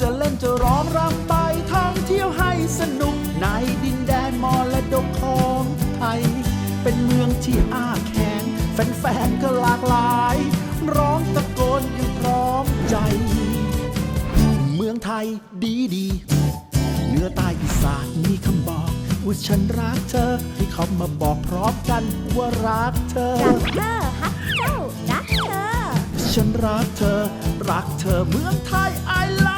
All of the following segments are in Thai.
จะเล่นจะร้องรำไปท่องเที่ยวให้สนุก ในดินแดนมรดกของไทย เป็นเมืองที่อ้าแข็งแฟนๆก็หลากหลาย ร้องตะโกนอยังพร้อมใจ เมืองไทยดีดีเหนือใต้อีสานมีคำบอกว่าฉันรักเธอ ให้เขามาบอกพร้อมกันว่ารักเธอรักเธอฮักเจ้ารักเธอ ฉันรักเธอ รักเธอเมืองไทย I love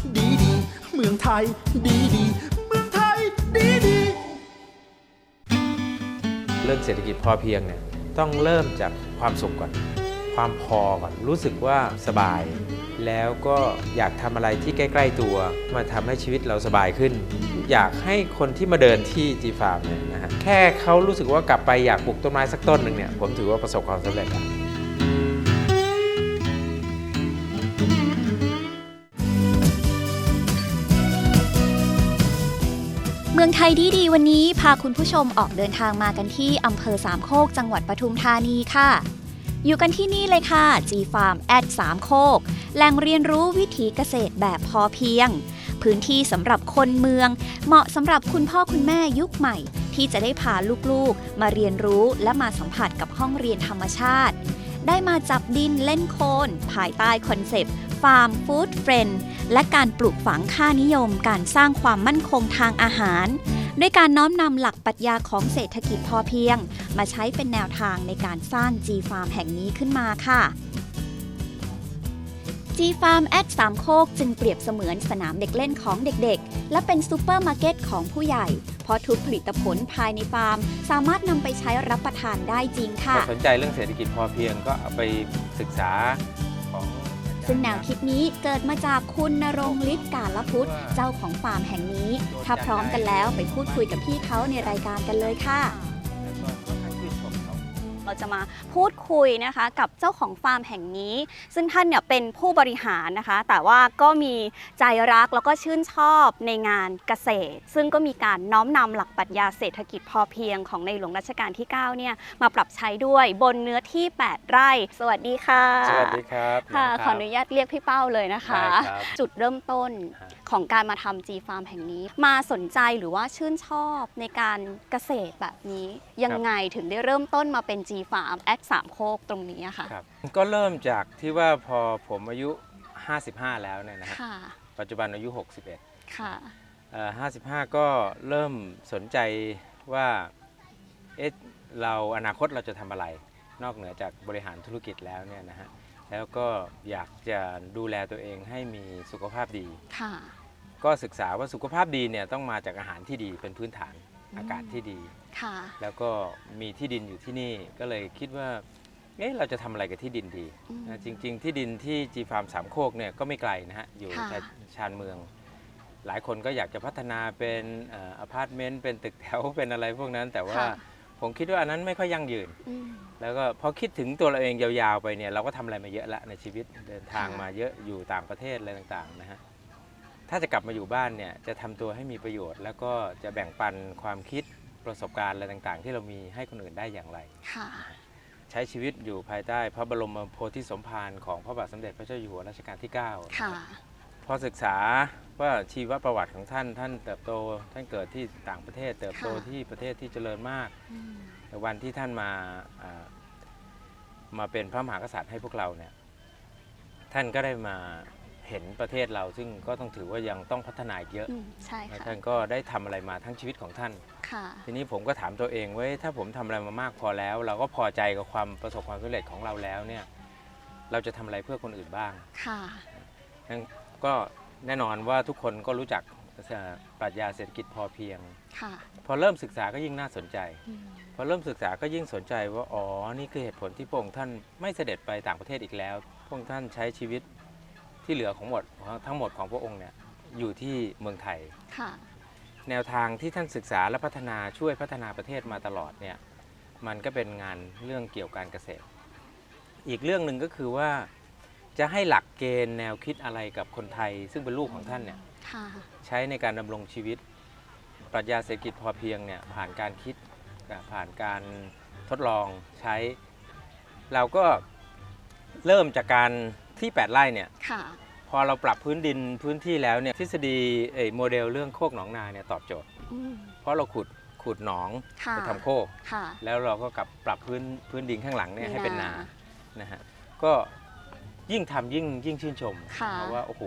มืองไทย ดีดีเมืองไทยดีดีเรื่องเศรษฐกิจพอเพียงเนี่ยต้องเริ่มจากความสุขก่อน ความพอก่อนรู้สึกว่าสบาย แล้วก็อยากทำอะไรที่ใกล้ ๆตัว มาทำให้ชีวิตเราสบายขึ้น อยากให้คนที่มาเดินที่จีฟาร์มเนี่ยนะฮะแค่เขารู้สึกว่ากลับไปอยากปลูกต้นไม้สักต้นหนึ่งเนี่ยผมถือว่าประสบความสำเร็จแล้ว มืองไทยดีดีวันนี้พาคุณผู้ชมออกเดินทางมากันที่อำเภอสามโคกจังหวัดปทุมธานีค่ะ อยู่กันที่นี่เลยค่ะ G Farm แอดสามโคกแหล่งเรียนรู้วิถีเกษตรแบบพอเพียง พื้นที่สำหรับคนเมือง เหมาะสำหรับคุณพ่อคุณแม่ยุคใหม่ ที่จะได้พาลูกๆ มาเรียนรู้และมาสัมผัสกับห้องเรียนธรรมชาติ ได้มาจับดินเล่นโคลนภายใต้คอนเซปต์ฟาร์มฟู้ดเฟรนด์และการปลูกฝังค่านิยมการสร้างความมั่นคงทางอาหารด้วยการน้อมนำหลักปรัชญาของเศรษฐกิจพอเพียง มาใช้เป็นแนวทางในการสร้าง G Farm แห่งนี้ขึ้นมาค่ะ G Farm แอดสามโคกจึงเปรียบเสมือนสนามเด็กเล่นของเด็กๆ และเป็นซูเปอร์มาร์เก็ตของผู้ใหญ่ เพราะทุกผลิตผลภายในฟาร์ม สามารถนำไปใช้รับประทานได้จริงค่ะถ้าสนใจเรื่องเศรษฐกิจพอเพียงก็เอาไปศึกษาของ ซึ่งแนวคิดนี้เกิดมาจากคุณนรงค์ฤทธิ์กาลพุทธเจ้าของฟาร์มแห่งนี้ ถ้าพร้อมกันแล้วไปพูดคุยกับพี่เขาในรายการกันเลยค่ะ เขาเราจะมาพูดคุยนะคะกับเจ้าของฟาร์มแห่งนี้ ซึ่งท่านเนี่ยเป็นผู้บริหารนะคะ แต่ว่าก็มีใจรักแล้วก็ชื่นชอบในงานเกษตร ซึ่งก็มีการน้อมนำหลักปรัชญาเศรษฐกิจพอเพียงของในหลวงรัชกาลที่9เนี่ยมาปรับใช้ด้วยบนเนื้อที่ 8 ไร่ สวัสดีค่ะ สวัสดีครับค่ะน้งขออนุญาตเรียกพี่เป้าเลยนะคะได้ครับจุดเริ่มต้นฮะ ของการมาทำ G Farm แห่งนี้ มาสนใจหรือว่าชื่นชอบในการเกษตรแบบนี้ ยังไงถึงได้เริ่มต้นมาเป็น G Farm แอดสามโคกตรงนี้อะค่ะครับก็เริ่มจากที่ว่าพอผมอายุ 55 แล้วเนี่ยนะฮะค่ะปัจจุบันอายุ 61ค่ะเอ่อ55 ก็เริ่มสนใจว่าเอ๊ะเราอนาคตเราจะทำอะไร นอกเหนือจากบริหารธุรกิจแล้วเนี่ยนะฮะ แล้วก็อยากจะดูแลตัวเองให้มีสุขภาพดี ค่ะ ก็ศึกษาว่าสุขภาพดีเนี่ยต้องมาจากอาหารที่ดีเป็นพื้นฐานอากาศที่ดี ค่ะ แล้วก็มีที่ดินอยู่ที่นี่ก็เลยคิดว่าเอ๊ะเราจะทำอะไรกับที่ดินดีอืมนะจริง ๆ ที่ดินที่จีฟาร์มสามโคกเนี่ยก็ไม่ไกลนะฮะอยู่ค่ะ ชาชานเมือง หลายคนก็อยากจะพัฒนาเป็นเอ่ออพาร์ตเมนต์เป็นตึกแถวเป็นอะไรพวกนั้นแต่ว่า ค่ะ ผมคิดว่าอันนั้นไม่ค่อยยั่งยืนอืมแล้วก็พอคิดถึงตัวเราเองยาวๆไปเนี่ยเราก็ทำอะไรมาเยอะแล้วในชีวิตเดินทางค่ะมาเยอะอยู่ต่างประเทศอะไรต่างๆนะฮะถ้าจะกลับมาอยู่บ้านเนี่ยจะทำตัวให้มีประโยชน์ แล้วก็จะแบ่งปันความคิดประสบการณ์อะไรต่างๆ ที่เรามีให้คนอื่นได้อย่างไรค่ะใช้ชีวิตอยู่ภายใต้พระบรมโพธิสมภารของพระบาทสมเด็จพระเจ้าอยู่หัวรัชกาลที่9ค่ะพอศึกษา ว่าชีวประวัติของท่านท่านเติบโต ท่านเกิดที่ต่างประเทศ เติบโตค่ะที่ประเทศที่เจริญมากอืมแต่วันที่ท่านมาอ่ามาเป็นพระมหากษัตริย์ให้พวกเราเนี่ยท่านก็ได้มาเห็นประเทศเราซึ่งก็ต้องถือว่ายังต้องพัฒนาอีกเยอะอืมใช่และค่ะท่านก็ได้ทำอะไรมาทั้งชีวิตของท่านค่ะทีนี้ผมก็ถามตัวเองว่าถ้าผมทำอะไรมามากพอแล้ว เราก็พอใจกับความประสบความสำเร็จของเราแล้วเนี่ยเราจะทำอะไรเพื่อคนอื่นบ้างค่ะงั้นก็ แน่นอนว่าทุกคนก็รู้จักเอ่อปรัชญาเศรษฐกิจพอเพียงค่ะพอเริ่มศึกษาก็ยิ่งน่าสนใจอืมพอเริ่มศึกษาก็ยิ่งสนใจว่า อ๋อ นี่คือเหตุผลที่พระองค์ท่านไม่เสด็จไปต่างประเทศอีกแล้ว พระองค์ท่านใช้ชีวิตที่เหลือของหมดทั้งหมดของพระองค์เนี่ยอยู่ที่เมืองไทยค่ะแนวทางที่ท่านศึกษาและพัฒนาช่วยพัฒนาประเทศมาตลอดเนี่ย มันก็เป็นงานเรื่องเกี่ยวกับการเกษตร อีกเรื่องหนึ่งก็คือว่า จะให้หลักเกณฑ์แนวคิดอะไรกับคนไทย ซึ่งเป็นลูกของท่านเนี่ยค่ะใช้ในการดำรงชีวิต ปรัชญาเศรษฐกิจพอเพียงเนี่ยผ่านการคิดอ่าผ่านการทดลองใช้ เราก็เริ่มจากการที่ 8 ไร่เนี่ยค่ะพอเราปรับพื้นดินพื้นที่แล้วเนี่ยทฤษฎีเอ่ยโมเดลเรื่องโคกหนองนาเนี่ยตอบโจทย์อืมเพราะเราขุดขุดหนองค่ะไปทำโคกค่ะแล้วเราก็กลับปรับพื้นพื้นดินข้างหลังเนี่ยให้เป็นนานานะฮะก็ ยิ่งทำยิ่งยิ่งชื่นชมค่ะ เพราะว่าโอ้โห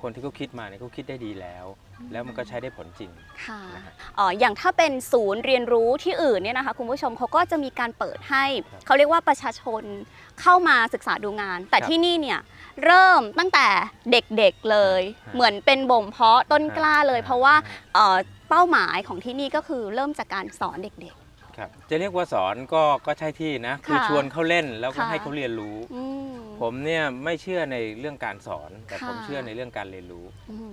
คนที่เขาคิดมาเนี่ยเขาคิดได้ดีแล้ว แล้วมันก็ใช้ได้ผลจริง ค่ะนะฮะอ๋ออย่างถ้าเป็นศูนย์เรียนรู้ที่อื่นเนี่ยนะคะคุณผู้ชมเขาก็จะมีการเปิดให้ ครับเขาเรียกว่าประชาชนเข้ามาศึกษาดูงาน แต่ครับที่นี่เนี่ยเริ่มตั้งแต่เด็กๆเลย ฮะเหมือนเป็นบ่มเพาะต้นกล้าเลย ฮะเพราะว่าฮะ เอ่อเป้าหมายของที่นี่ก็คือเริ่มจากการสอนเด็กครับ จะเรียกว่าสอนก็ก็ใช่ที่นะคือค่ะชวนเขาเล่นแล้วก็ค่ะให้เขาเรียนรู้ๆอืมผมเนี่ยไม่เชื่อในเรื่องการสอน แต่ค่ะผมเชื่อในเรื่องการเรียนรู้อืม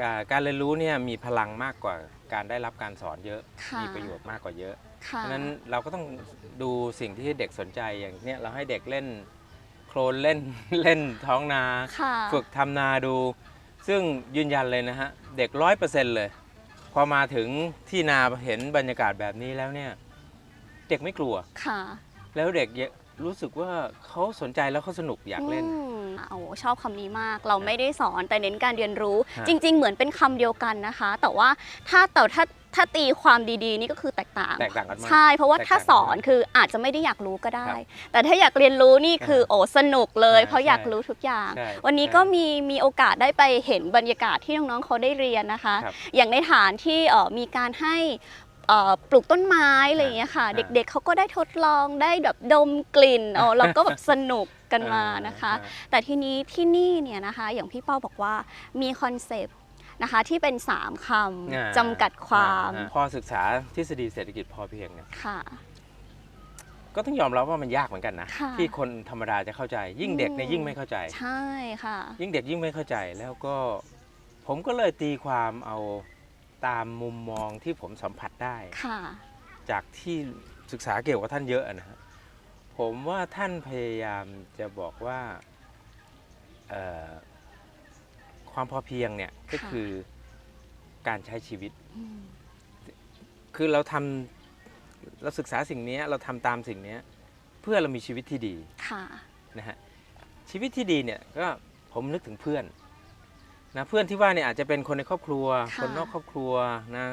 การการเรียนรู้เนี่ยมีพลังมากกว่าการได้รับการสอนเยอะค่ะมีประโยชน์มากกว่าเยอะค่ะเพราะฉะนั้นเราก็ต้องดูสิ่งที่เด็กสนใจอย่างเนี้ยเราให้เด็กเล่นโคลนเล่นเล่นท้องนาค่ะฝึกทำนาดู ซึ่งยืนยันเลยนะฮะ เด็กร้อยเปอร์เซ็นต์เลย พอมาถึงที่นาเห็นบรรยากาศแบบนี้แล้วเนี่ย เด็กไม่กลัว ค่ะ แล้วเด็กรู้สึกว่าเขาสนใจแล้วเขาสนุกอยากเล่นอืมโอ้ชอบคำนี้มาก เราไม่ได้สอนแต่เน้นการเรียนรู้ฮะจริง ๆ เหมือนเป็นคำเดียวกันนะคะ แต่ว่าถ้าแต่ถ้าถ้าตีความดีๆ นี่ก็คือแตกต่าง แตกต่างกันมาก ใช่ เพราะว่าแตกต่างถ้าสอนคืออาจจะไม่ได้อยากรู้ก็ได้ แต่ถ้าอยากเรียนรู้นี่คือโอ้สนุกเลยใช่เพราะอยากรู้ทุกอย่างใช่วันนี้ใช่ก็มีมีโอกาสได้ไปเห็นบรรยากาศที่น้องๆเขาได้เรียนนะคะครับอย่างในฐานที่เอ่อมีการให้เอ่อ ปลูกต้นไม้อะไรอย่างเงี้ยค่ะอ่าเด็กๆเขาก็ได้ทดลองได้แบบดมกลิ่นอ๋อเราก็แบบสนุกกันมานะคะอ่าแต่ทีนี้ที่นี่เนี่ยนะคะ อย่างพี่เป้าบอกว่ามีคอนเซปต์นะคะที่เป็น 3คอ่าำจำกัดความอ่าพอศึกษาทฤษฎีเศรษฐกิจพอเพียงเนี่ยค่ะก็ต้องยอมรับว่ามันยากเหมือนกันนะค่ะที่คนธรรมดาจะเข้าใจ ยิ่งเด็กเนี่ยอืมยิ่งไม่เข้าใจ ใช่ค่ะ ยิ่งเด็กยิ่งไม่เข้าใจแล้วก็ ผมก็เลยตีความเอา ตามมุมมองที่ผมสัมผัสได้ ค่ะ จากที่ศึกษาเกี่ยวกับท่านเยอะนะฮะผมว่าท่านพยายามจะบอกว่าเอ่อความพอเพียงเนี่ยก็ค่ะคือการใช้ชีวิตอืมคือเราทำเราศึกษาสิ่งเนี้ยเราทำตามสิ่งเนี้ยเพื่อเรามีชีวิตที่ดีค่ะนะฮะชีวิตที่ดีเนี่ยก็ผมนึกถึงเพื่อน นะเพื่อนที่ว่าเนี่ยอาจจะเป็นคนในครอบครัวค่ะคนนอกครอบครัวนะ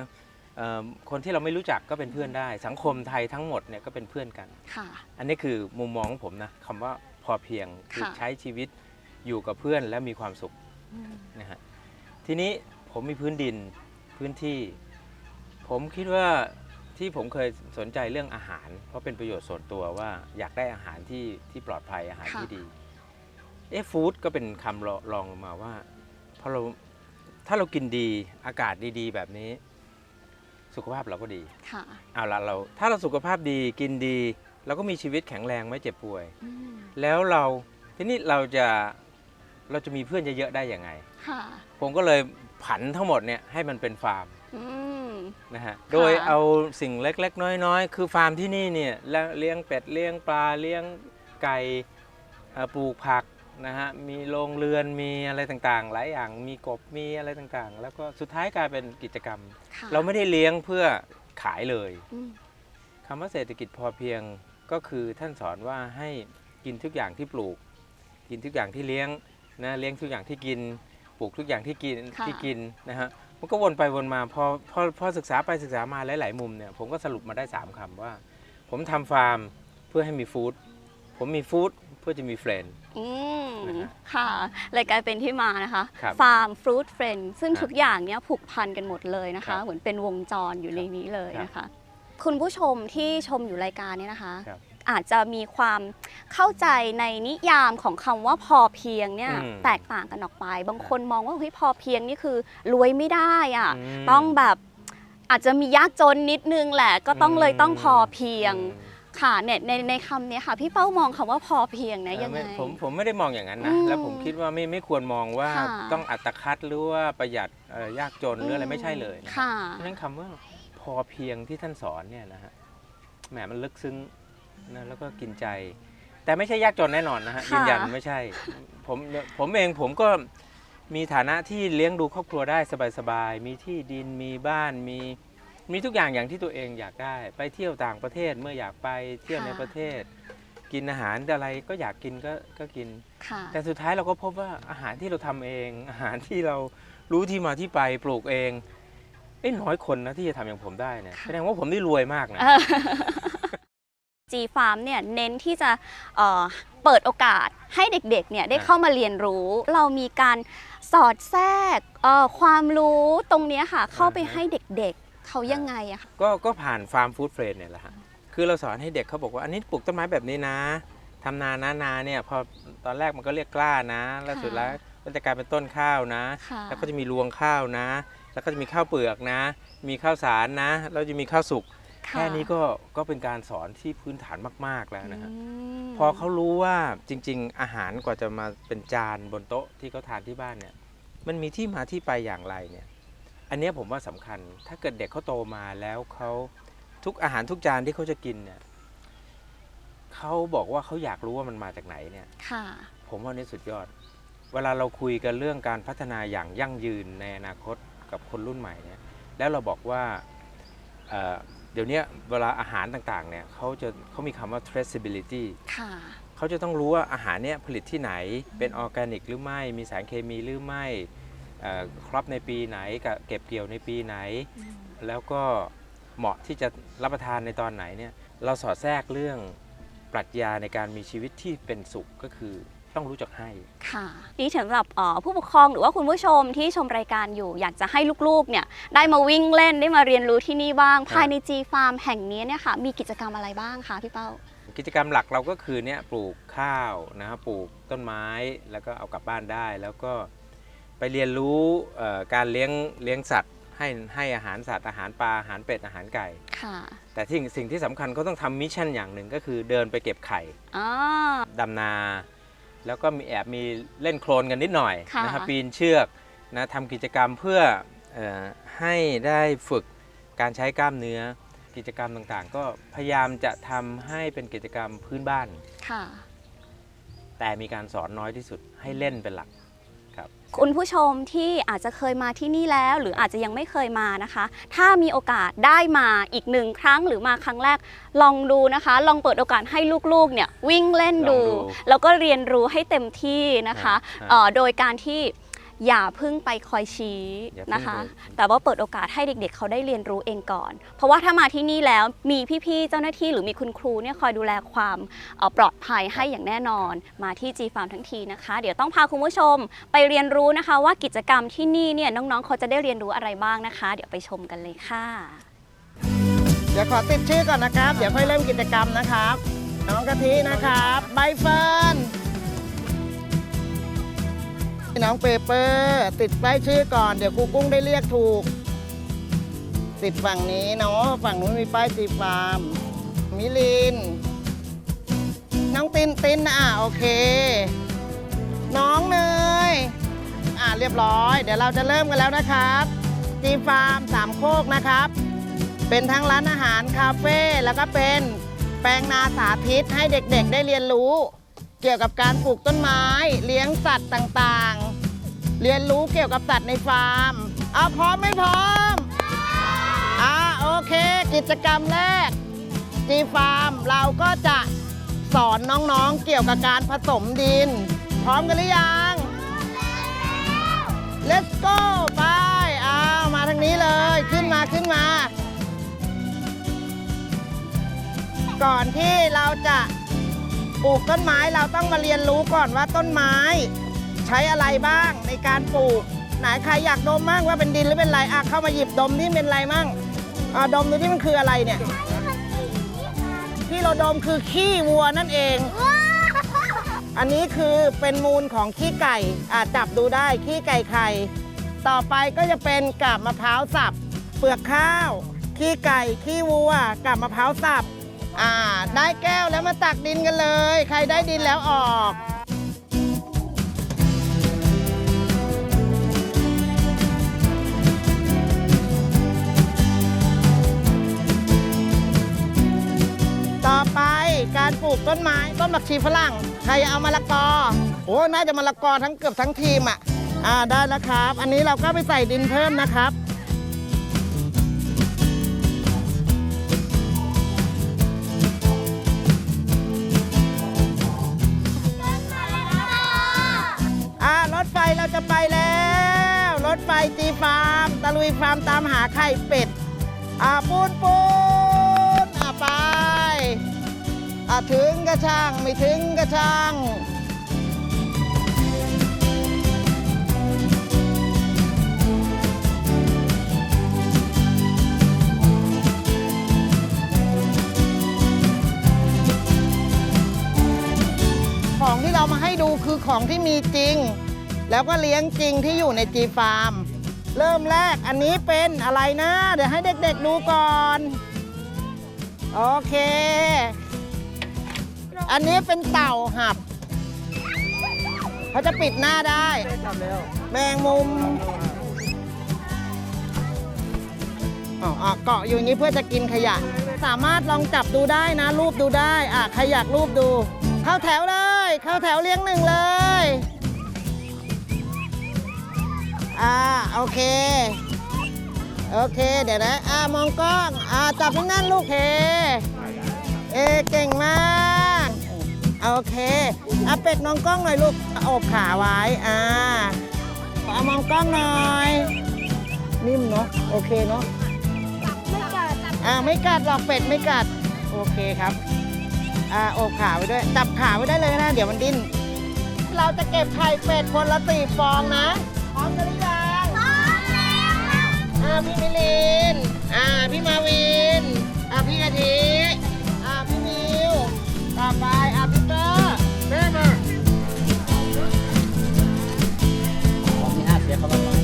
เอ่อคนที่เราไม่รู้จักก็เป็นเพื่อนได้ สังคมไทยทั้งหมดเนี่ยก็เป็นเพื่อนกันค่ะอันนี้คือมุมมองของผมนะคำว่าพอเพียงคือค่ะใช้ชีวิตอยู่กับเพื่อนและมีความสุขอืมนะฮะทีนี้ผมมีพื้นดินพื้นที่ ผมคิดว่าที่ผมเคยสนใจเรื่องอาหาร เพราะเป็นประโยชน์ส่วนตัวว่าอยากได้อาหารที่ที่ปลอดภัยอาหารค่ะที่ดีเอ๊ะฟู้ดก็เป็นคำรองลงมาว่า พอเราถ้าเรากินดีอากาศดีๆ แบบนี้ สุขภาพเราก็ดีค่ะเอาละเรา ถ้าเราสุขภาพดีกินดีเราก็มีชีวิตแข็งแรงไม่เจ็บป่วย อืมแล้วเราทีนี้เราจะเราจะมีเพื่อนเยอะๆได้ยังไง ค่ะผมก็เลยผันทั้งหมดเนี่ยให้มันเป็นฟาร์มอืม นะฮะโดยเอาสิ่งเล็กๆ น้อยๆ คือฟาร์มที่นี่เนี่ยแล้วเลี้ยงเป็ดเลี้ยงปลาเลี้ยงไก่เอ่อปลูกผัก นะฮะมีโรงเรือนมีอะไรต่างๆ หลายอย่างมีกบมีอะไรต่างๆ แล้วก็สุดท้ายกลายเป็นกิจกรรม ค่ะเราไม่ได้เลี้ยงเพื่อขายเลยอืมคำว่าเศรษฐกิจพอเพียงก็คือท่านสอนว่าให้กินทุกอย่างที่ปลูก กินทุกอย่างที่เลี้ยงนะเลี้ยงทุกอย่างที่กิน ปลูกทุกอย่างที่กินค่ะ ที่กินนะฮะมันก็วนไปวนมาพอพอพอศึกษาไปศึกษามาหลายๆมุมเนี่ยผมก็สรุปมาได้3คำว่า ผมทำฟาร์มเพื่อให้มีฟู้ดผมมีฟู้ดเพื่อจะมีเฟรนด์ ออืมนะฮะค่ะเลยกลายเป็นที่มานะคะ ครับฟาร์มฟรุตเฟรนซึ่งครับทุกอย่างเนี้ยผูกพันกันหมดเลยนะครัคะ บเหมือนเป็นวงจรอยู่ในนี้เลยครับนะคะ คุณผู้ชมที่ชมอยู่รายการเนี้นะคะ ครับ อาจจะมีความเข้าใจในนิยามของคำว่าพอเพียงเนี่ยอืมแตกต่างกันออกไป บางคนมองว่าเฮ้ยพอเพียงนี่คือรวยไม่ได้อะอืมต้องแบบอาจจะมียากจนนิดนึงแหละ ก็ต้องเลยต้องพอเพียง อืม ค่ะเนี่ยในในคำเนี้ยค่ะ พี่เป้ามองคำว่าพอเพียงนะเอ่อยังไงไม่ผมผมไม่ได้มองอย่างนั้นนะอืมแล้วผมคิดว่าไม่ไม่ควรมองว่าค่ะต้องอัตคัดหรือว่าประหยัดเอ่อยากจนหรืออะไรไม่ใช่เลยนะค่ะเพราะฉะนั้นคำว่าพอเพียงที่ท่านสอนเนี่ยนะฮะแหมมันลึกซึ้งนะแล้วก็กินใจ แต่ไม่ใช่ยากจนแน่นอนนะฮะค่ะยืนยันไม่ใช่ผมผมเองผมก็มีฐานะที่เลี้ยงดูครอบครัวได้สบายๆ มีที่ดินมีบ้านมี มีทุกอย่างอย่างที่ตัวเองอยากได้ ไปเที่ยวต่างประเทศเมื่ออยากไปเที่ยวในประเทศ กินอาหารอะไรก็อยากกินก็ก็กิน ค่ะ แต่สุดท้ายเราก็พบว่าอาหารที่เราทำเอง อาหารที่เรารู้ที่มาที่ไปปลูกเองเอ้น้อยคนนะที่จะทำอย่างผมได้เนี่ยค่ะ แสดงว่าผมได้รวยมากนะ G Farm เนี่ยเน้นที่จะเอ่อเปิดโอกาสให้เด็กๆเนี่ยได้เข้ามาเรียนรู้ เรามีการสอดแทรกเอ่อความรู้ตรงเนี้ยค่ะเข้าไปให้เด็กๆ เขายังไงอะคะก็ก็ผ่านฟาร์มฟู้ดเฟรนเนี่ยแหละฮะคือเราสอนให้เด็กเขาบอกว่าอันนี้ปลูกต้นไม้แบบนี้นะทำนานะนาเนี่ยพอตอนแรกมันก็เรียกกล้านะ แล้วสุดแล้วก็จะกลายเป็นต้นข้าวนะค่ะแล้วก็จะมีรวงข้าวนะ แล้วก็จะมีข้าวเปลือกนะ มีข้าวสารนะ แล้วจะมีข้าวสุกค่ะแค่นี้ก็ก็เป็นการสอนที่พื้นฐานมาก ๆแล้วนะฮะอืมพอเขารู้ว่าจริง ๆ อาหารกว่าจะมาเป็นจานบนโต๊ะที่เขาทานที่บ้านเนี่ยมันมีที่มาที่ไปอย่างไรเนี่ย อันเนี้ยผมว่าสำคัญ ถ้าเกิดเด็กเขาโตมาแล้วเขาทุกอาหารทุกจานที่เขาจะกินเนี่ยเขาบอกว่าเขาอยากรู้ว่ามันมาจากไหนเนี่ยค่ะผมว่านี่สุดยอด เวลาเราคุยกันเรื่องการพัฒนาอย่างยั่งยืนในอนาคตกับคนรุ่นใหม่เนี่ย แล้วเราบอกว่าเอ่อเดี๋ยวเนี้ยเวลาอาหารต่างๆเนี่ยเขาจะเขามีคำว่า traceability ค่ะเขาจะต้องรู้ว่าอาหารเนี้ยผลิตที่ไหนเป็นออร์แกนิกหรือไม่ มีสารเคมีหรือไม่เอ่อ ครอบในปีไหนกับเก็บเกี่ยวในปีไหน แล้วก็เหมาะที่จะรับประทานในตอนไหนเนี่ยเราสอดแทรกเรื่องปรัชญาในการมีชีวิตที่เป็นสุขก็คือต้องรู้จักให้ ค่ะนี่สำหรับเอ่อผู้ปกครองหรือว่าคุณผู้ชมที่ชมรายการอยู่ อยากจะให้ลูกๆเนี่ยได้มาวิ่งเล่นได้มาเรียนรู้ที่นี่บ้าง ภายใน G Farm แห่งนี้เนี่ยค่ะมีกิจกรรมอะไรบ้างคะพี่เป้า กิจกรรมหลักเราก็คือเนี่ยปลูกข้าวนะครับปลูกต้นไม้แล้วก็เอากลับบ้านได้ แล้วก็ ไปเรียนรู้เอ่อการเลี้ยงเลี้ยงสัตว์ ให้ให้อาหารสัตว์อาหารปลาอาหารเป็ดอาหารไก่ค่ะแต่ที่สิ่งที่สำคัญเขาต้องทำมิชชั่นอย่างหนึ่งก็คือเดินไปเก็บไข่อ๋อดำนา แล้วก็มีแอบมีเล่นโคลนกันนิดหน่อยค่ะนะครับปีนเชือกนะทำกิจกรรมเพื่อเออให้ได้ฝึกการใช้กล้ามเนื้อกิจกรรมต่างๆ ก็พยายามจะทำให้เป็นกิจกรรมพื้นบ้าน ค่ะ แต่มีการสอนน้อยที่สุดให้เล่นเป็นหลัก ครับคุณผู้ชมที่อาจจะเคยมาที่นี่แล้ว หรืออาจจะยังไม่เคยมานะคะ ถ้ามีโอกาสได้มาอีกหนึ่งครั้งหรือมาครั้งแรกลองดูนะคะ ลองเปิดโอกาสให้ลูกๆเนี่ยวิ่งเล่นดูลองดูแล้วก็เรียนรู้ให้เต็มที่นะคะฮะเอ่อโดยการที่ อย่าเพึ่งไปคอยชี้อย่าเพิ่งนะคะไปแต่ว่าเปิดโอกาสให้เด็กๆเขาได้เรียนรู้เองก่อน เพราะว่าถ้ามาที่นี่แล้วมีพี่ๆเจ้าหน้าที่หรือมีคุณครูเนี่ยคอยดูแลความเอ่อปลอดภัยให้อย่างแน่นอนมาที่ G Farm ทั้งทีนะคะ เดี๋ยวต้องพาคุณผู้ชมไปเรียนรู้นะคะ ว่ากิจกรรมที่นี่เนี่ยน้องๆ เขาจะได้เรียนรู้อะไรบ้างนะคะ เดี๋ยวไปชมกันเลยค่ะ เดี๋ยวขอติดชื่อก่อนนะครับ เดี๋ยวค่อยเริ่มกิจกรรมนะครับ น้องกะทินะครับ ใบเฟิร์น น้องเปเปอร์ติดป้ายชื่อก่อนเดี๋ยวครูกุ้งได้เรียกถูก ติดฝั่งนี้เนาะฝั่งนู้นมีป้ายสีฟาร์มมิลิน น้องตินตินอะโอเค น้องเนยอ่าเรียบร้อย เดี๋ยวเราจะเริ่มกันแล้วนะครับจีฟาร์มสามโคกนะครับ เป็นทั้งร้านอาหารคาเฟ่แล้วก็เป็นแปลงนาสาธิตให้เด็กๆได้เรียนรู้ กี่ยวกับการปลูกต้นไม้ เลี้ยงสัตว์ต่างๆ เรียนรู้เกี่ยวกับสัตว์ในฟาร์มเอาพร้อมไม่พร้อมอ่าโอเค กิจกรรมแรกจีฟาร์มเราก็จะสอนน้องๆเกี่ยวกับการผสมดิน พร้อมกันหรือยัง Let's go ไปเอามาทางนี้เลย ขึ้นมาขึ้นมา ก่อนที่เราจะ ปลูกต้นไม้เราต้องมาเรียนรู้ก่อนว่าต้นไม้ ใช้อะไรบ้างในการปลูก ไหนใครอยากดมมั่งว่าเป็นดินหรือเป็นอะไรอะเข้ามาหยิบดมที่เป็นอะไรมั่งอะดมดูที่มันคืออะไรเนี่ย ที่เราดมคือขี้วัวนั่นเอง อันนี้คือเป็นมูลของขี้ไก่อะจับดูได้ขี้ไก่ไข่ต่อไปก็จะเป็นกาบมะพร้าวสับ เปลือกข้าว ขี้ไก่ขี้วัวกาบมะพร้าวสับ อ่า ได้แก้วแล้วมาตักดินกันเลย ใครได้ดินแล้วออกต่อไปการปลูกต้นไม้ต้นบักชีฝรั่ง ใครเอามะละกอโอ้น่าจะมะละกอทั้งเกือบทั้งทีมอะอ่าได้แล้วครับ อันนี้เราก็ไปใส่ดินเพิ่มนะครับ ร์มตะลุยฟาร์มตามหาไข่เป็ด อ่าปูนปูนอ่าไปอ่าถึงกระช่าง ไม่ถึงกระช่างของที่เรามาให้ดูคือของที่มีจริง แล้วก็เลี้ยงจริงที่อยู่ในจีฟาร์ม เริ่มแรกอันนี้เป็นอะไรนะ เดี๋ยวให้เด็กๆดูก่อน โอเค อันนี้เป็นเต่าหับ เขาจะปิดหน้าได้ แมงมุมอ๋อเกาะอยู่อย่างนี้เพื่อจะกินขยะ สามารถลองจับดูได้นะ รูปดูได้ อะ ใครอยากรูปดู เข้าแถวเลย เข้าแถวเลี้ยงหนึ่งเลย อ่าโอเค โอเค เดี๋ยวนะอ่ามองกล้องอ่าจับให้นั่นลูกเฮเอเก่งมากโอเคอะเป็ดมองกล้องหน่อยลูกอบขาไว้อ่าเอามองกล้องหน่อย นิ่มเนาะโอเคเนาะไม่กัดอ่าไม่กัดหรอกเป็ดไม่กัดโอเคครับอ่าอบขาไว้ด้วยจับขาไว้ได้เลยนะ เดี๋ยวมันดิ้นเราจะเก็บไข่เป็ดคนละสี่ฟองนะพร้อมกัน พี่มิลินอ่าพี่มาวินอ่าพี่กะทิอ่าพี่มิวต่อไปอ่าพี่เตอร์เริ่มมาเรียก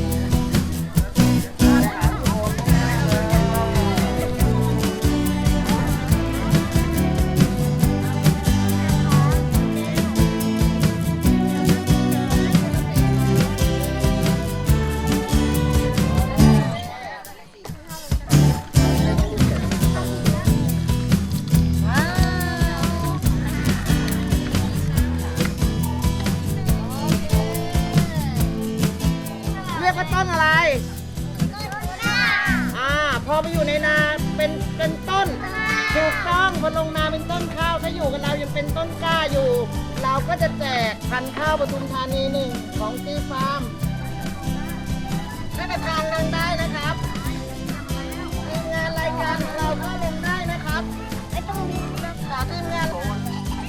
ว่าต้นอะไร อ่า พอไปอยู่ในนาเป็นเป็นต้น ถูกต้องพอลงนาเป็นต้นข้าว ถ้าอยู่กับเรายังเป็นต้นกล้าอยู่ เราก็จะแจกพันธุ์ข้าวปทุมธานีหนึ่งของตีฟาร์มท่านประธานลงได้นะครับทีมงานรายการของเราก็ลงได้นะครับไอ้ตรงนี้ขอทีมงาน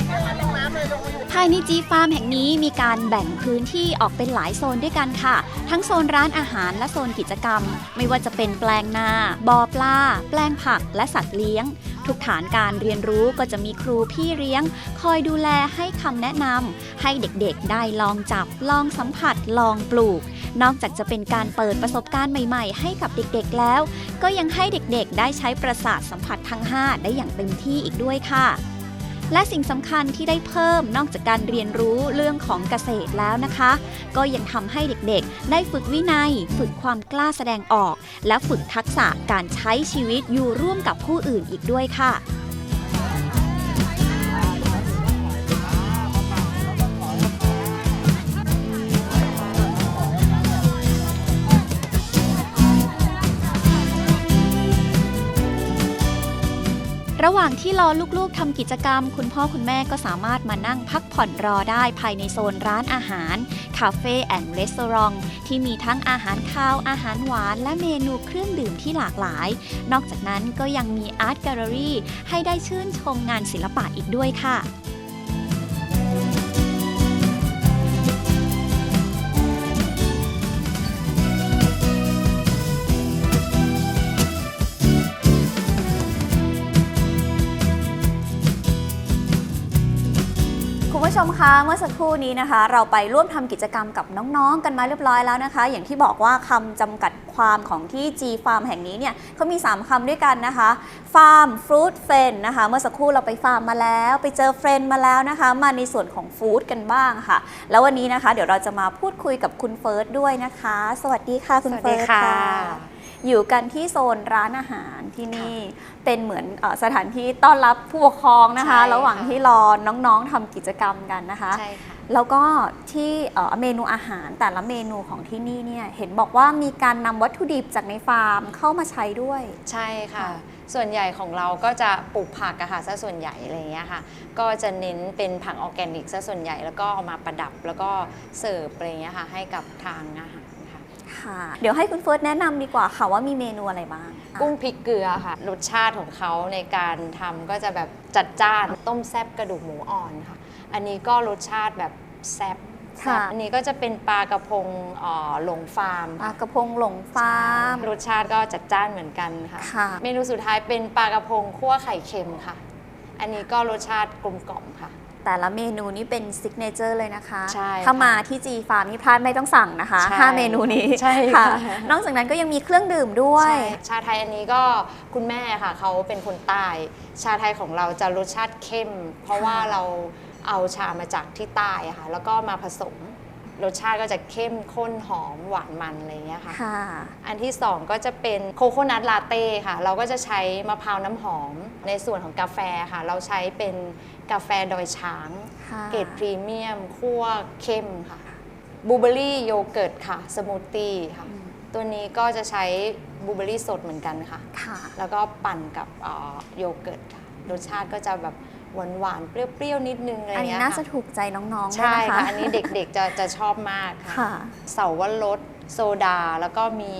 ให้มาลงน้ำเลยลงมาอยู่ภายในจีฟาร์มแห่งนี้มีการแบ่งพื้นที่ออกเป็นหลายโซนด้วยกันค่ะ ทั้งโซนร้านอาหารและโซนกิจกรรม ไม่ว่าจะเป็นแปลงนาบ่อปลา แปลงผักและสัตว์เลี้ยง ทุกฐานการเรียนรู้ก็จะมีครูพี่เลี้ยง คอยดูแลให้คำแนะนำให้เด็กๆ ได้ลองจับ ลองสัมผัส ลองปลูก นอกจากจะเป็นการเปิดประสบการณ์ใหม่ๆ ให้กับเด็กๆแล้ว ก็ยังให้เด็กๆ ได้ใช้ประสาทสัมผัสทั้ง 5 ได้อย่างเต็มที่อีกด้วยค่ะ และสิ่งสำคัญที่ได้เพิ่มนอกจากการเรียนรู้เรื่องของเกษตรแล้วนะคะ ก็ยังทำให้เด็กๆ ได้ฝึกวินัย ฝึกความกล้าแสดงออก และฝึกทักษะการใช้ชีวิตอยู่ร่วมกับผู้อื่นอีกด้วยค่ะ ระหว่างที่รอลูกๆทำกิจกรรม คุณพ่อคุณแม่ก็สามารถมานั่งพักผ่อนรอได้ภายในโซนร้านอาหาร คาเฟ่แอนด์รีสอร์ทที่มีทั้งอาหารคาว อาหารหวาน และเมนูเครื่องดื่มที่หลากหลาย นอกจากนั้นก็ยังมีอาร์ตแกลเลอรี่ให้ได้ชื่นชมงานศิลปะอีกด้วยค่ะ ผู้ชมคะเมื่อสักครู่นี้นะคะ เราไปร่วมทำกิจกรรมกับน้องๆ กันมาเรียบร้อยแล้วนะคะ อย่างที่บอกว่าคำจำกัดความของที่ G Farm แห่งนี้เนี่ยเขามี 3คำด้วยกันนะคะฟาร์มฟรุตเฟนนะคะ เมื่อสักครู่เราไปฟาร์มมาแล้ว ไปเจอเฟรนมาแล้วนะคะ มาในส่วนของฟู้ดกันบ้างค่ะ แล้ววันนี้นะคะ เดี๋ยวเราจะมาพูดคุยกับคุณเฟิร์สด้วยนะคะ สวัสดีค่ะคุณเฟิร์สค่ะ อยู่กันที่โซนร้านอาหารที่นี่เป็นเหมือนเออสถานที่ต้อนรับผู้ปกครองนะคะใช่ค่ะระหว่างที่รอน้องๆทำกิจกรรมกันนะคะใช่ค่ะแล้วก็ที่เอ่อเมนูอาหารแต่ละเมนูของที่นี่เนี่ยเห็นบอกว่ามีการนำวัตถุดิบจากในฟาร์มเข้ามาใช้ด้วย ใช่ค่ะค่ะส่วนใหญ่ของเราก็จะปลูกผักอะค่ะซะส่วนใหญ่อะไรอย่างเงี้ยค่ะ ก็จะเน้นเป็นผักออร์แกนิกซะส่วนใหญ่แล้วก็เอามาประดับแล้วก็เสิร์ฟอะไรอย่างเงี้ยค่ะให้กับทางอาหาร ค่ะค่ะ เดี๋ยวให้คุณเฟิร์สแนะนำดีกว่าค่ะว่ามีเมนูอะไรบ้าง กุ้งพริกเกลือค่ะ รสชาติของเขาในการทำก็จะแบบจัดจ้าน ต้มแซบกระดูกหมูอ่อนค่ะ อันนี้ก็รสชาติแบบแซบแซ่บอันนี้ก็จะเป็นปลากระพงเอ่อหลงฟาร์มปลากระพงหลงฟาร์มรสชาติก็จัดจ้านเหมือนกันค่ะ ค่ะ เมนูสุดท้ายเป็นปลากระพงคั่วไข่เค็มค่ะ อันนี้ก็รสชาติกลมกล่อมค่ะ แต่ละเมนูนี่เป็นซิกเนเจอร์เลยนะคะใช่ถ้าค่ะมาที่ G Farm นี่พลาดไม่ต้องสั่งนะคะ ใช่ห้าเมนูนี้ใช่ค่ะ นอกจากนั้นก็ยังมีเครื่องดื่มด้วย ใช่ชาไทยอันนี้ก็คุณแม่ค่ะเขาเป็นคนใต้ ชาไทยของเราจะรสชาติเข้ม เพราะว่าเราเอาชามาจากที่ใต้อะค่ะแล้วก็มาผสมรสชาติก็จะเข้มข้นหอมหวานมันอะไรอย่างเงี้ยค่ะ ค่ะ อันที่ 2 ก็จะเป็นโคโคนัทลาเต้ค่ะ เราก็จะใช้มะพร้าวน้ำหอม ในส่วนของกาแฟค่ะ เราใช้เป็น กาแฟดอยช้างค่ะเกรดพรีเมียมคั่วเข้มค่ะบลูเบอรี่โยเกิร์ตค่ะ สมูทตี้ค่ะ ตัวนี้ก็จะใช้บลูเบอรี่สดเหมือนกันค่ะค่ะแล้วก็ปั่นกับเอ่อโยเกิร์ตค่ะรสชาติก็จะแบบหวานหวานๆเปรี้ยวๆ นิดนึงอะไรออันย่างนี้เงี้ยน่าจะค่ะถูกใจน้องๆด้วยใช่นะคะค่ะ อันนี้เด็กๆจะจะชอบมากค่ะค่ะ เสาวรสโซดาแล้วก็มี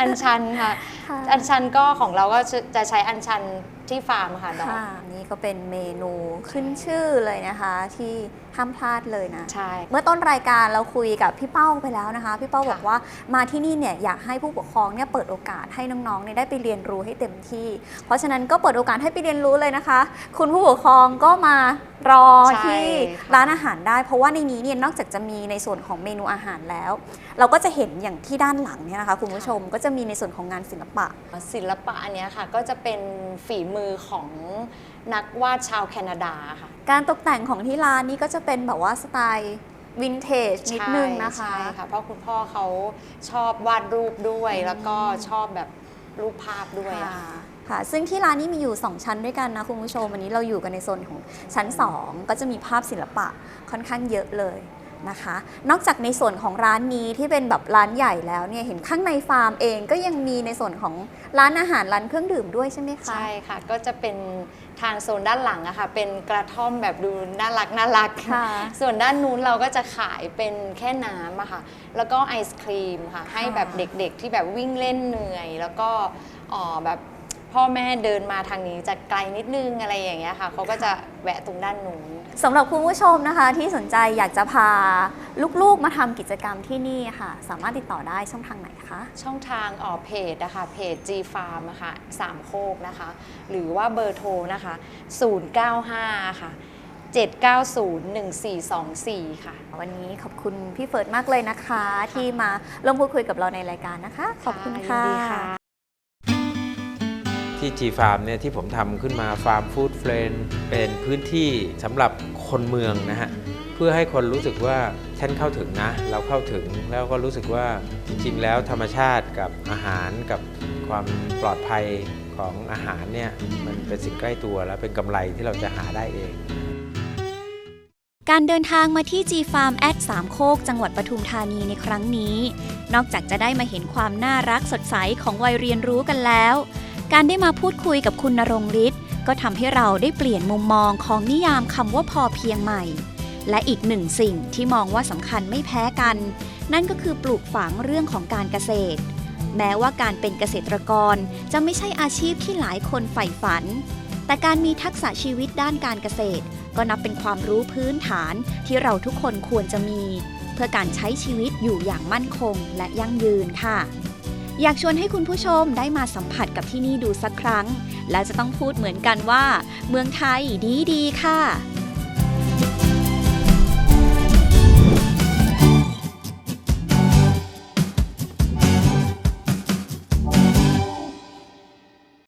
อัญชันค่ะค่ะอัญชันก็ของเราก็จะจะใช้อัญชันที่ฟาร์มค่ะดอกค่ะ นี่ก็เป็นเมนูขึ้นชื่อเลยนะคะ ที่ห้ามพลาดเลยนะ ใช่ เมื่อต้นรายการเราคุยกับพี่เป้าไปแล้วนะคะ พี่เป้าค่ะบอกว่ามาที่นี่เนี่ยอยากให้ผู้ปกครองเนี่ยเปิดโอกาสให้น้องๆเนี่ยได้ไปเรียนรู้ให้เต็มที่ เพราะฉะนั้นก็เปิดโอกาสให้ไปเรียนรู้เลยนะคะ คุณผู้ปกครองก็มารอใช่ที่ค่ะร้านอาหารได้ เพราะว่าในนี้เนี่ยนอกจากจะมีในส่วนของเมนูอาหารแล้ว เราก็จะเห็นอย่างที่ด้านหลังเนี่ยนะคะคุณผู้ชมก็จะมีในส่วนของงานศิลปะ ศิลปะอันเนี้ยค่ะก็จะเป็นฝีมือของนักวาดชาวแคนาดาค่ะ การตกแต่งของที่ร้านนี่ก็จะเป็นแบบว่าสไตล์วินเทจนิดนึงนะคะใช่ค่ะเพราะคุณพ่อเขาชอบวาดรูปด้วยแล้วก็ชอบแบบรูปภาพด้วยอะค่ะค่ะค่ะซึ่งที่ร้านนี้มีอยู่ 2 ชั้นด้วยกันนะคุณผู้ชมวันนี้เราอยู่กันในโซนของชั้น 2 ก็จะมีภาพศิลปะค่อนข้างเยอะเลย นะคะ นอกจากในส่วนของร้านนี้ที่เป็นแบบร้านใหญ่แล้วเนี่ยเห็นข้างในฟาร์มเองก็ยังมีในส่วนของร้านอาหารร้านเครื่องดื่มด้วยใช่ไหมคะ ใช่ค่ะ ก็จะเป็นทางโซนด้านหลังอะค่ะเป็นกระท่อมแบบดูน่ารักน่ารักค่ะส่วนด้านนู้นเราก็จะขายเป็นแค่น้ำอะค่ะ แล้วก็ไอศครีมค่ะ ให้แบบเด็กๆที่แบบวิ่งเล่นเหนื่อย แล้วก็เอ่อแบบพ่อแม่เดินมาทางนี้จะไกลนิดนึงอะไรอย่างเงี้ยค่ะเขาก็จะแวะตรงด้านนู้น สำหรับคุณผู้ชมนะคะ ที่สนใจอยากจะพาลูกๆมาทำกิจกรรมที่นี่ค่ะ สามารถติดต่อได้ช่องทางไหนคะ ช่องทางออกเพจนะคะเพจ G Farm นะคะสามโคกนะคะ หรือว่าเบอร์โทรนะคะ 095 ค่ะ 7901424 ค่ะ วันนี้ขอบคุณพี่เฟิร์สมากเลยนะคะ ที่มาร่วมพูดคุยกับเราในรายการนะคะ ขอบคุณยินค่ะดีค่ะ ที่ G Farm เนี่ยที่ผมทำขึ้นมาฟาร์มฟู้ดเฟรนเป็นพื้นที่สำหรับคนเมืองนะฮะเพื่อให้คนรู้สึกว่าฉันเข้าถึงนะ เราเข้าถึงแล้วก็รู้สึกว่าจริง ๆ แล้วธรรมชาติกับอาหารกับความปลอดภัยของอาหารเนี่ยมันเป็นสิ่งใกล้ตัวและเป็นกำไรที่เราจะหาได้เองการเดินทางมาที่ G Farm แอดสามโคก จังหวัดปทุมธานีในครั้งนี้ นอกจากจะได้มาเห็นความน่ารักสดใสของวัยเรียนรู้กันแล้ว การได้มาพูดคุยกับคุณนรงฤทธิ์ก็ทำให้เราได้เปลี่ยนมุมมองของนิยามคำว่าพอเพียงใหม่ และอีกหนึ่งสิ่งที่มองว่าสำคัญไม่แพ้กัน นั่นก็คือปลูกฝังเรื่องของการเกษตร แม้ว่าการเป็นเกษตรกรจะไม่ใช่อาชีพที่หลายคนใฝ่ฝัน แต่การมีทักษะชีวิตด้านการเกษตร ก็นับเป็นความรู้พื้นฐานที่เราทุกคนควรจะมี เพื่อการใช้ชีวิตอยู่อย่างมั่นคงและยั่งยืนค่ะ อยากชวนให้คุณผู้ชมได้มาสัมผัสกับที่นี่ดูสักครั้ง และจะต้องพูดเหมือนกันว่า เมืองไทยดีดีค่ะ